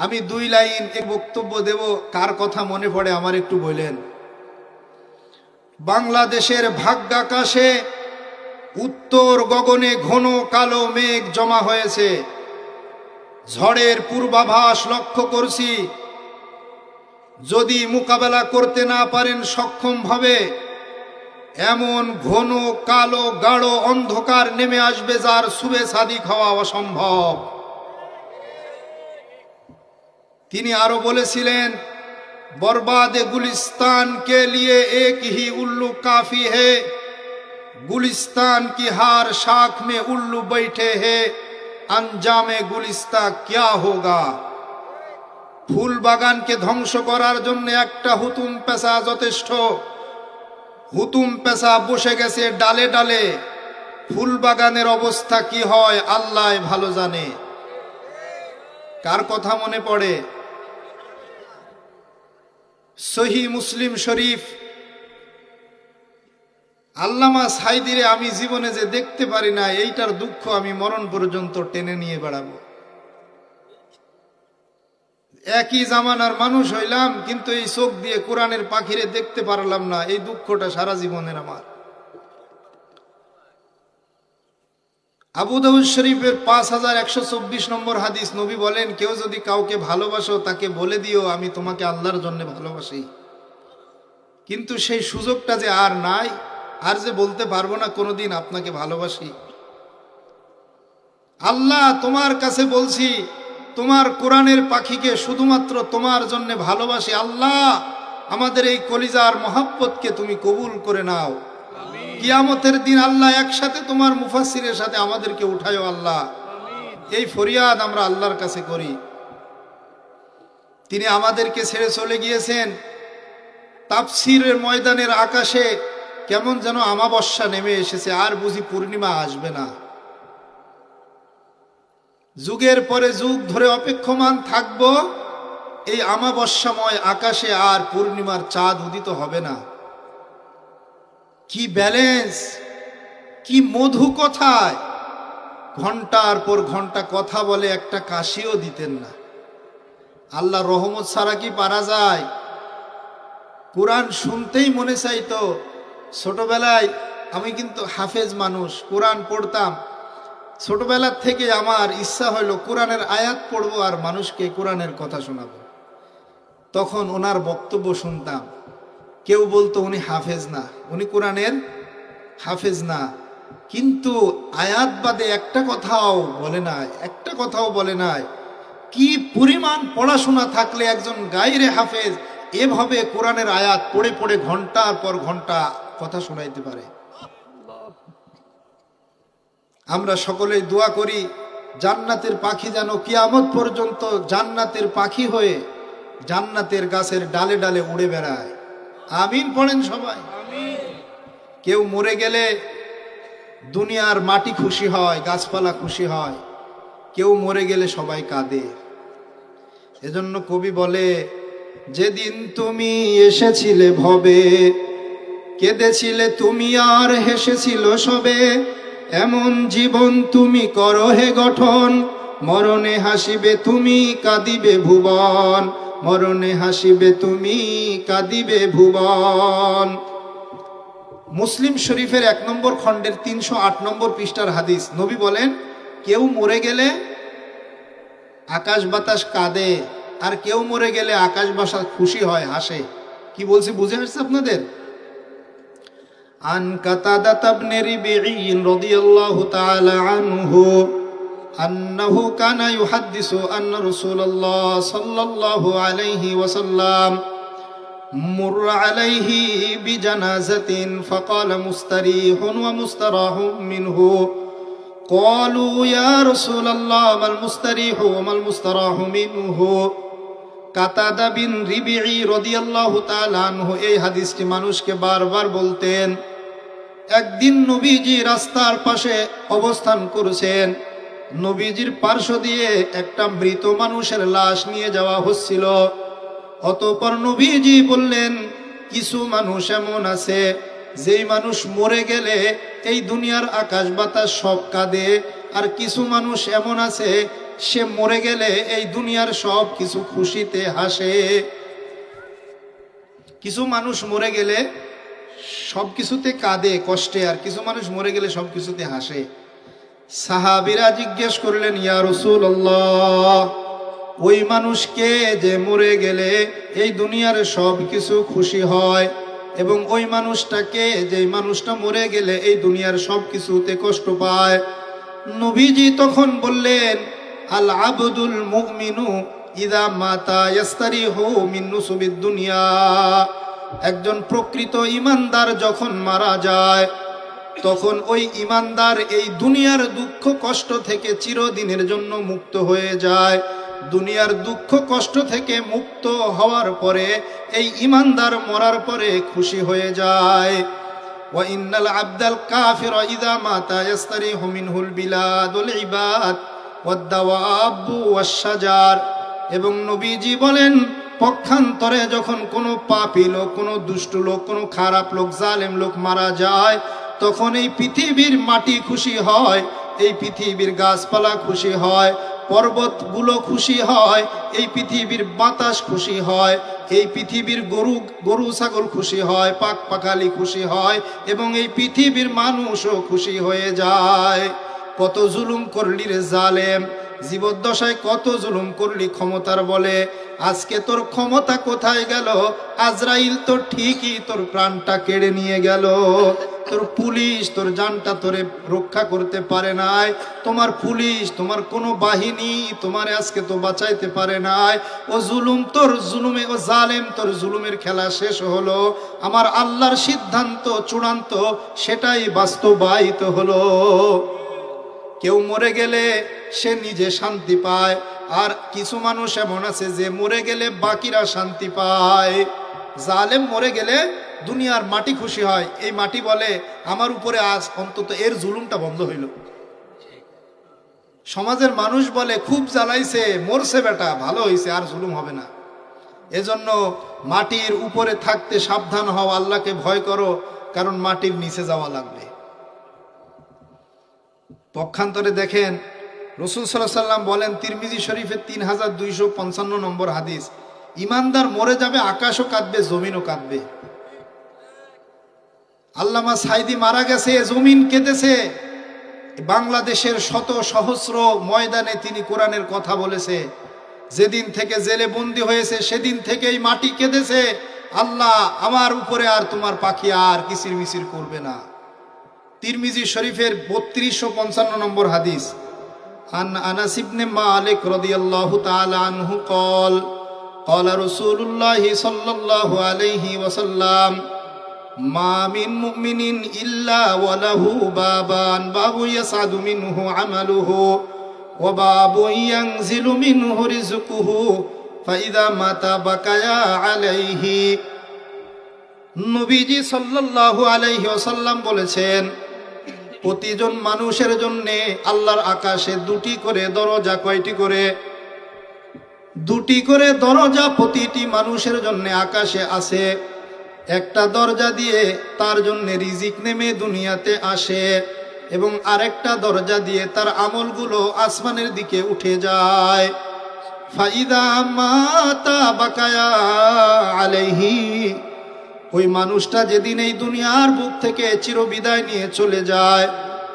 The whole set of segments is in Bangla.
আমি দুই লাইন এক বক্তব্য দেব কার কথা মনে পড়ে, আমার একটু বলেন। বাংলাদেশের ভাগ্যাকাশে উত্তর গগনে ঘন কালো মেঘ জমা হয়েছে। ঝড়ের পূর্বাভাস লক্ষ্য করছি। যদি মোকাবেলা করতে না পারেন সক্ষমভাবে এমন ঘন কালো গাঢ় অন্ধকার নেমে আসবে, যার সুবে সাদি খাওয়া অসম্ভব। তিনি আরও বলেছিলেন, বরবাদ গুলিস্তান কে লিয়ে এক হি উল্লু কাফি হে। গুলিস্তান কি হার শাখ মে উল্লু বৈঠে হে। আঞ্জামে গুলিস্তা ক্যা হোগা? ফুল বাগানকে ধ্বংস করার জন্য একটা হুতুম পেশা যথেষ্ট। হুতুম পেশা বসে গেছে ডালে ডালে। ফুল বাগানের অবস্থা কি হয়, আল্লাহ ভালো জানে। কার কথা মনে পড়ে? সহি মুসলিম শরীফ। আল্লামা সাইদিরে আমি জীবনে যে দেখতে পারি না, এইটার দুঃখ আমি মরণ পর্যন্ত টেনে নিয়ে বেড়াবো। একই জামানার মানুষ হইলাম, কিন্তু এই চোখ দিয়ে কোরআনের পাখিরে দেখতে পারলাম না, এই দুঃখটা সারা জীবনের আমার। আবু দাউদ শরীফের পাঁচ হাজার একশো চব্বিশ নম্বর হাদিস নবী বলেন, কেউ যদি কাউকে ভালোবাসো, তাকে বলে দিও, আমি তোমাকে আল্লাহর জন্য ভালোবাসি। কিন্তু সেই সুযোগটা যে আর নাই, আর যে বলতে পারব না, কোনোদিন আপনাকে ভালোবাসি। আল্লাহ তোমার কাছে বলছি, তোমার কোরআনের পাখিকে শুধুমাত্র তোমার জন্য ভালোবাসি। আল্লাহ, আমাদের এই কলিজার মহাব্বতকে তুমি কবুল করে নাও। কিয়ামতের দিন আল্লাহ একসাথে তোমার মুফাসিরের সাথে আমাদেরকে উঠায়ও আল্লাহ। এই ফরিয়াদ আমরা আল্লাহর কাছে করি। তিনি আমাদেরকে ছেড়ে চলে গিয়েছেন। তাপসিরের ময়দানের আকাশে কেমন যেন আমাবস্যা নেমে এসেছে, আর বুঝি পূর্ণিমা আসবে না। যুগের পরে যুগ ধরে অপেক্ষমান থাকব, এই আমাবস্যাময় আকাশে আর পূর্ণিমার চাঁদ উদিত হবে না। কি ব্যালেন্স? কি মধু কথায়? ঘণ্টার পর ঘণ্টা কথা বলে একটা কাশিও দিতেন না। আল্লাহ রহমত ছাড়া কি পারা যায়? কোরআন শুনতেই মনে চাইতো, ছোটবেলায় আমি কিন্তু হাফেজ মানুষ, কোরআন পড়তাম। ছোটবেলার থেকে আমার ইচ্ছা হলো কোরআনের আয়াত পড়ব আর মানুষকে কোরআনের কথা শোনাবো। তখন ওনার বক্তব্য শুনতাম। কেউ বলতো উনি হাফেজ না, উনি কোরআনের হাফেজ না। কিন্তু আয়াত বাদে একটা কথাও বলে নাই, একটা কথাও বলে নাই। কি পরিমাণ পড়াশোনা থাকলে একজন গাইরে হাফেজ এভাবে কোরআনের আয়াত পড়ে পড়ে ঘণ্টার পর ঘণ্টা কথা শোনাইতে পারে? আমরা সকলেই দোয়া করি, জান্নাতের পাখি যেন কিয়ামত পর্যন্ত জান্নাতের পাখি হয়ে জান্নাতের গাছের ডালে ডালে উড়ে বেড়ায়। আমিন পড়েন সবাই। কেউ মরে গেলে দুনিয়ার মাটি খুশি হয়, গাছপালা খুশি হয়। কেউ মরে গেলে সবাই কাঁদে। এজন্য কবি বলে, যেদিন তুমি এসেছিলে ভবে, কেঁদেছিলে তুমি আর হেসেছিল সবে। এমন জীবন তুমি করো হে গঠন, মরণে হাসিবে তুমি, কাঁদিবে ভুবন। মরণে হাসিবে তুমি, কাঁদিবে ভুবন। মুসলিম শরীফের এক নম্বর খণ্ডের তিনশো আট নম্বর পৃষ্ঠার হাদিস। নবী বলেন, কেউ মরে গেলে আকাশ বাতাস কাঁদে, আর কেউ মরে গেলে আকাশ বাসা খুশি হয়, হাসে। কি বলছি, বুঝে আসছে আপনাদের? আন কাতাদা তাবনে রিবিঈন রাদিয়াল্লাহু তাআলা আনহু أنه كان يحدث أن رسول الله صلى الله عليه وسلم مر عليه بجنازة فقال مستريح ومستراح منه قالوا يا رسول الله ما المستريح وما المستراح منه কাতাদা বিন রিবিঈ রাদিয়াল্লাহু তাআলা আনহু এই হাদিসটি মানুষকে বারবার বলতেন একদিন নবীজি রাস্তার পাশে অবস্থান করেছেন নবীজির পার্শ্ব দিয়ে একটা মৃত মানুষের লাশ নিয়ে যাওয়া হচ্ছিল। অতপর নবীজি বললেন, কিছু মানুষ এমন আছে, যেই মানুষ মরে গেলে এই দুনিয়ার আকাশ বাতাস সব কাঁদে, আর কিছু মানুষ এমন আছে, সে মরে গেলে এই দুনিয়ার সব কিছু খুশিতে হাসে। কিছু মানুষ মরে গেলে সব কিছুতে কাঁদে, কষ্টে, আর কিছু মানুষ মরে গেলে সব কিছুতে হাসে। সাহাবিরা জিজ্ঞেস করলেন, ইয়া রসুল ওই মানুষকে যে মরে গেলে এই দুনিয়ার সব কিছু খুশি হয় এবং ওই মানুষটাকে যে মানুষটা মরে গেলে এই দুনিয়ার সব কিছুতে কষ্ট পায়? নবীজি তখন বললেন, আল আবদুল মুমিনু ইদা মাতা ইয়াস্তারি হো মিন্নু সুবিদ দুনিয়া। একজন প্রকৃত ইমানদার যখন মারা যায় তখন ওই ইমানদার এই দুনিয়ার দুঃখ কষ্ট থেকে চিরদিনের জন্য মুক্ত হয়ে যায়। দুনিয়ার দুঃখ কষ্ট থেকে মুক্ত হওয়ার পরে এই ইমানদার মরার পরে খুশি হয়ে যায়। ওয়াইন্নাল আব্দাল কাফির ইদা মাতা ইস্তারি হুমিনহুল বিলাদুল ইবাদ ওয়াদ্দাওয়াবু ওয়াশাজার এবং নবীজি বলেন, পক্ষান্তরে যখন কোনো পাপি লোক, কোনো দুষ্ট লোক, কোনো খারাপ লোক, জালেম লোক মারা যায় তখন এই পৃথিবীর মাটি খুশি হয়, এই পৃথিবীর গাছপালা খুশি হয়, পর্বতগুলো খুশি হয়, এই পৃথিবীর বাতাস খুশি হয়, এই পৃথিবীর গরু গরু ছাগল খুশি হয়, পাক পাখালি খুশি হয় এবং এই পৃথিবীর মানুষও খুশি হয়ে যায়। কত জুলুম করলি রে জালেম, জীবদ্দশায় কত জুলুম করলি ক্ষমতার বলে, আজকে তোর ক্ষমতা কোথায় গেল, আজরাইল তো ঠিকই তোর প্রাণটা কেড়ে নিয়ে গেল। তোর পুলিশ, তোর জানটা তোরে রক্ষা করতে পারে নাই। তোমার পুলিশ, তোমার কোনো বাহিনী তোমার আজকে তো বাঁচাইতে পারে নাই। ও জুলুম তোর জুলুমে, ও জালেম তোর জুলুমের খেলা শেষ হলো। আমার আল্লাহর সিদ্ধান্ত, চূড়ান্ত, সেটাই বাস্তবায়িত হলো। কেউ মরে গেলে সে নিজে শান্তি পায়, আর কিছু মানুষ এমন আছে যে মরে গেলে বাকিরা শান্তি পায়। জালেম মরে গেলে দুনিয়ার মাটি খুশি হয়। এই মাটি বলে, আমার উপরে আজ অন্তত এর জুলুমটা বন্ধ হইল। সমাজের মানুষ বলে, খুব জ্বালাইছে, মরছে বেটা, ভালো হয়েছে আর জুলুম হবে না। এজন্য মাটির উপরে থাকতে সাবধান হও, আল্লাহকে ভয় করো, কারণ মাটির নিচে যাওয়া লাগবে। পক্ষান্তরে দেখেন, রসুল সাল্লাহ সাল্লাম বলেন, তিরমিজি শরীফের তিন হাজার দুইশো পঞ্চান্ন নম্বর হাদিস, ইমানদার মরে যাবে, আকাশও কাঁদবে, জমিনও কাঁদবে। আল্লামা সাইদি মারা গেছে জমিন কেঁদেছে বাংলাদেশের শত সহস্র ময়দানে তিনি কোরআনের কথা বলেছে যেদিন থেকে জেলে বন্দি হয়েছে সেদিন থেকেই মাটি কেঁদেছে আল্লাহ আমার উপরে আর তোমার পাখি আর কিসির মিসির করবে না তিরমিজি শরীফের বত্রিশশো পঞ্চান্ন নম্বর হাদিস عن أنس بن مالك رضي الله تعالى عنه قال قال رسول الله صلى الله عليه وسلم ما من مؤمن إلا وله بابان باب يسعد منه عمله وباب ينزل منه رزقه فإذا مات بكيا عليه নবীজি সাল্লাল্লাহু আলাইহি ওয়াসাল্লাম বলেছেন প্রতিজন মানুষের জন্য আল্লাহর আকাশে দুটি করে দরজা কয়টি করে দুটি করে দরজা প্রতিটি মানুষের জন্য আকাশে আছে একটা দরজা দিয়ে তার জন্য রিজিক নেমে দুনিয়াতে আসে এবং আরেকটা দরজা দিয়ে তার আমলগুলো আসমানের দিকে উঠে যায়। ফাইদা মাতা বাকায়া আলাইহি, ওই মানুষটা যেদিন এই দুনিয়ার বুক থেকে চিরবিদায় নিয়ে চলে যায়,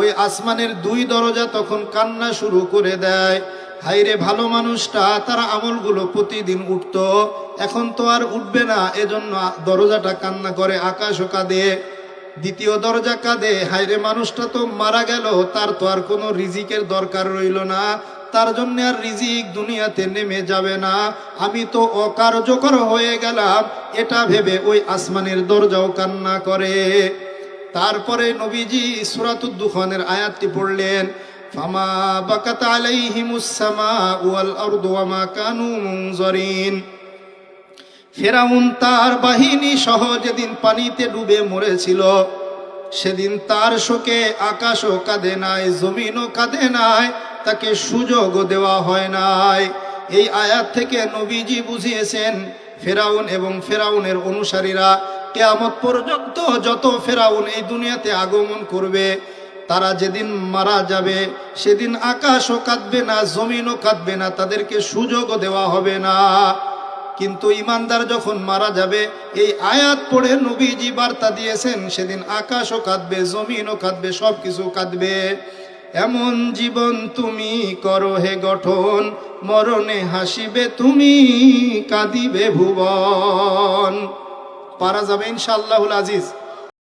ওই আসমানের দুই দরজা তখন কান্না শুরু করে দেয়। হাইরে ভালো মানুষটা, তার আমলগুলো প্রতিদিন উঠত। এখন তো আর উঠবে না, এজন্য দরজাটা কান্না করে, আকাশও কাঁদে, দ্বিতীয় দরজা কাঁদে। হাইরে মানুষটা তো মারা গেল, তার তো আর কোনো রিজিকের দরকার রইল না। তার জন্য আর রিজিক দুনিয়াতে নেমে যাবে না। আমি তো অকার্যকর হয়ে গেলাম, এটা ভেবে ওই আসমানের দরজাও কান্না করে। তারপরে নবীজি সুরাতুদ্দুখানের আয়াতটি পড়লেন ফামা বাকাত আলাইহিমুস সামা ওয়াল আরদু ওয়া মা ফেরাউন তার বাহিনী সহ যেদিন পানিতে ডুবে মরেছিল, সেদিন তার শোকে আকাশও কাঁদে নাই, জমিনও কাঁদে নাই, তাকে সুযোগও দেওয়া হয় নাই। এই আয়াত থেকে নবীজি বুঝিয়েছেন, ফেরাউন এবং ফেরাউনের অনুসারীরা কেয়ামত পর্যন্ত যত ফেরাউন এই দুনিয়াতে আগমন করবে তারা যেদিন মারা যাবে, সেদিন আকাশও কাঁদবে না, জমিনও কাঁদবে না, তাদেরকে সুযোগও দেওয়া হবে না। কিন্তু ইমানদার যখন মারা যাবে, এই আয়াত পড়ে নবীজি বার্তা দিয়েছেন, সেদিন আকাশও কাঁদবে, জমিনও কাঁদবে সব কিছু কাঁদবে। এমন জীবন তুমি করো হে গঠন, মরণে হাসিবে তুমি, কাঁদিবে ভুবন। পারা যাবে ইনশাআল্লাহুল আজিজ।